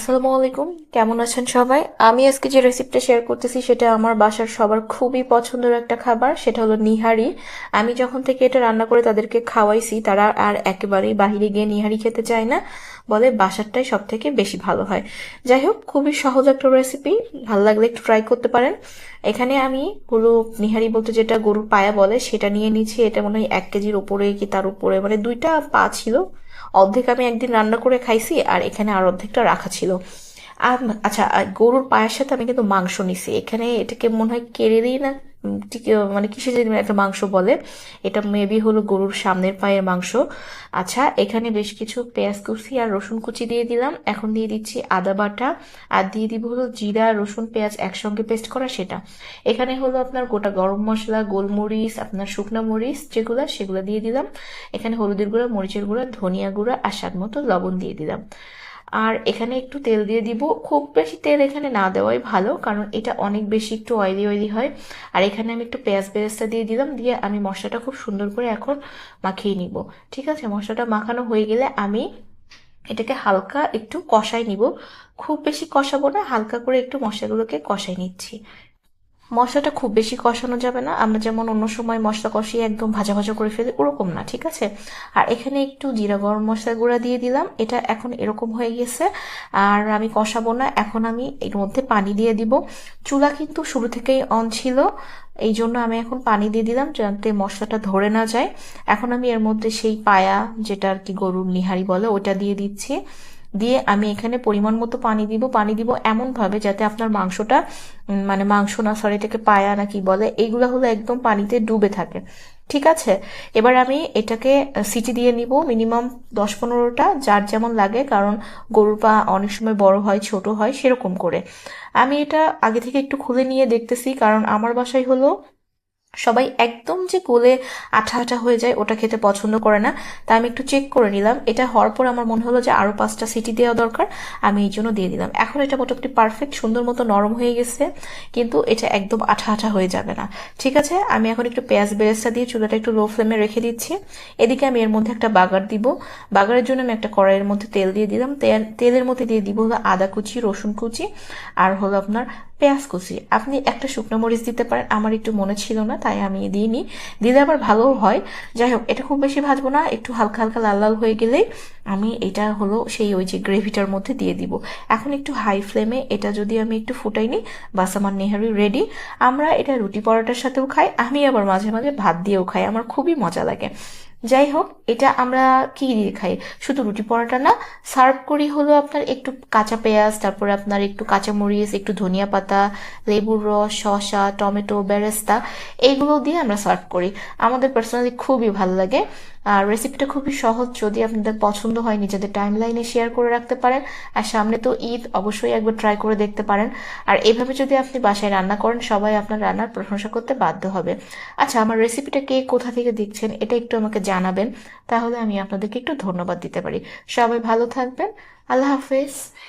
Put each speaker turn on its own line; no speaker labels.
আসসালামু আলাইকুম। কেমন আছেন সবাই? আমি আজকে যে রেসিপিটা শেয়ার করতেছি, সেটা আমার বাসার সবার খুবই পছন্দের একটা খাবার, সেটা হলো নিহারি। আমি যখন থেকে এটা রান্না করে তাদেরকে খাওয়াইছি, তারা আর একেবারেই বাহিরে গিয়ে নিহারি খেতে চায় না। বলে বাসারটাই সব থেকে বেশি ভালো হয়। যাই হোক খুবই সহজ একটা রেসিপি ভালো লাগলে একটু ট্রাই করতে পারেন। এখানে আমি হলো নিহারি বলতে যেটা গরুর পায়া বলে সেটা নিয়ে নিচ্ছি এটা মনে হয় এক কেজির ওপরে কি তার উপরে মানে দুইটা পা ছিল। অর্ধেক আমি একদিন রান্না করে খাইছি আর এখানে আর অর্ধেকটা রাখা ছিল। আচ্ছা গরুর পায়ের সাথে আমি কিন্তু মাংস নিছি। এখানে এটাকে মনে হয় কেড়ে দিই না? মানে কিসে যেন একটা মাংস বলে? এটা মেবি হলো গরুর সামনের পায়ের মাংস। আচ্ছা এখানে বেশ কিছু পেঁয়াজ কুচি আর রসুন কুচি দিয়ে দিলাম। এখন দিয়ে দিচ্ছি আদা বাটা। আর দিয়ে দিব হলো জিরা, রসুন, পেঁয়াজ একসঙ্গে পেস্ট করা সেটা। এখানে হলো আপনার গোটা গরম মশলা, গোলমরিচ, আপনার শুকনো মরিচ যেগুলো, সেগুলো দিয়ে দিলাম। এখানে হলুদের গুঁড়া, মরিচের গুঁড়া, ধনিয়া গুঁড়া আর স্বাদ মতো লবণ দিয়ে দিলাম। আর এখানে একটু তেল দিয়ে দিব। খুব বেশি তেল এখানে না দেওয়াই ভালো, কারণ এটা অনেক বেশি একটু অয়েলি অয়েলি হয়। আর এখানে আমি একটু পেঁয়াজ বেরেস্তা দিয়ে দিলাম, দিয়ে আমি মশলাটা খুব সুন্দর করে এখন মাখিয়ে নিব। ঠিক আছে? মশলাটা মাখানো হয়ে গেলে আমি এটাকে হালকা একটু কষাই নিব। খুব বেশি কষাবো না, হালকা করে একটু মশলাগুলোকে কষাই নিচ্ছি। মশলাটা খুব বেশি কষানো যাবে না। আমরা যেমন অন্য সময় মশলা কষিয়ে একদম ভাজা ভাজা করে ফেলি, ওরকম না, ঠিক আছে? আর এখানে একটু জিরা গরম মশলা গুঁড়া দিয়ে দিলাম। এটা এখন এরকম হয়ে গেছে। আর আমি কষাবো না, এখন আমি এর মধ্যে পানি দিয়ে দিব। চুলা কিন্তু শুরু থেকেই অন ছিল, এই জন্য আমি এখন পানি দিয়ে দিলাম যাতে মশলাটা ধরে না যায়। এখন আমি এর মধ্যে সেই পায়া, যেটা আর কি গরুর নিহারি বলে ওটা দিয়ে দিচ্ছি। দিয়ে আমি এখানে পরিমাণ মতো পানি দিব পানি দিব এমন ভাবে যাতে আপনার মাংসটা মানে মাংস না সরি এটাকে পায়া না কি বলে এইগুলো হলো একদম পানিতে ডুবে থাকে। ঠিক আছে? এবার আমি এটাকে সিটি দিয়ে নিব, মিনিমাম দশ পনেরোটা, যার যেমন লাগে, কারণ গরুর পা অনেক সময় বড় হয়, ছোট হয়, সেরকম করে। আমি এটা আগে থেকে একটু খুলে নিয়ে দেখতেছি, কারণ আমার বাসায় হলো সবাই একদম যে গলে আঠা আঠা হয়ে যায়, ওটা খেতে পছন্দ করে না। তাই আমি একটু চেক করে নিলাম। এটা হওয়ার পর আমার মনে হলো যে আরও পাঁচটা সিটি দেওয়া দরকার, আমি এই জন্য দিয়ে দিলাম। এখন এটা মোটামুটি পারফেক্ট সুন্দর মতো নরম হয়ে গেছে, কিন্তু এটা একদম আঠা আঠা হয়ে যাবে না। ঠিক আছে, আমি এখন একটু পেঁয়াজ বেরেস্তা দিয়ে চুলাটা একটু লো ফ্লেমে রেখে দিচ্ছি। এদিকে আমি এর মধ্যে একটা বাগার দিব। বাগারের জন্য আমি একটা কড়াইয়ের মধ্যে তেল দিয়ে দিলাম। তেল, তেলের মধ্যে দিয়ে দিব হলো আদা কুচি, রসুন কুচি, আর হলো আপনার পেঁয়াজ কুচি। আপনি একটা শুকনো মরিচ দিতে পারেন, আমার একটু মনে ছিল না, তাই আমি দিইনি। দিলে আবার ভালোও হয়। যাই হোক, এটা খুব বেশি ভাজবো না, একটু হালকা হালকা লাল লাল হয়ে গেলেই আমি এটা হলো সেই ওই যে গ্রেভিটার মধ্যে দিয়ে দিব। এখন একটু হাই ফ্লেমে এটা যদি আমি একটু ফুটাই নিই, বাস আমার নেহারি রেডি। আমরা এটা রুটি পরোটার সাথেও খাই, আমি আবার মাঝে মাঝে ভাত দিয়েও খাই, আমার খুবই মজা লাগে। যাই হোক, এটা আমরা কি দিয়ে খাই? শুধু রুটি পরোটা না, সার্ভ করি হলো আপনার একটু কাঁচা পেঁয়াজ, তারপরে আপনার একটু কাঁচা মরিচ, একটু ধনিয়া পাতা, লেবুর রস, শসা, টমেটো, বেরেস্তা এইগুলো দিয়ে আমরা সার্ভ করি। আমাদের পার্সোনালি খুবই ভালো লাগে। রেসিপিটা খুবই সহজ, যদি আপনাদের পছন্দ হয় নিজেদের টাইম লাইনে শেয়ার করে রাখতে পারেন, আর সামনে তো ঈদ, অবশ্যই একবার ট্রাই করে দেখতে পারেন। আর এভাবে যদি আপনি বাসায় রান্না করেন, সবাই আপনার রান্নার প্রশংসা করতে বাধ্য হবে। আচ্ছা আমার রেসিপিটা কে কোথা থেকে দেখছেন, এটা একটু আমাকে জানাবেন, তাহলে আমি আপনাদেরকে একটু ধন্যবাদ দিতে পারি। সবাই ভালো থাকবেন, আল্লাহ হাফেজ।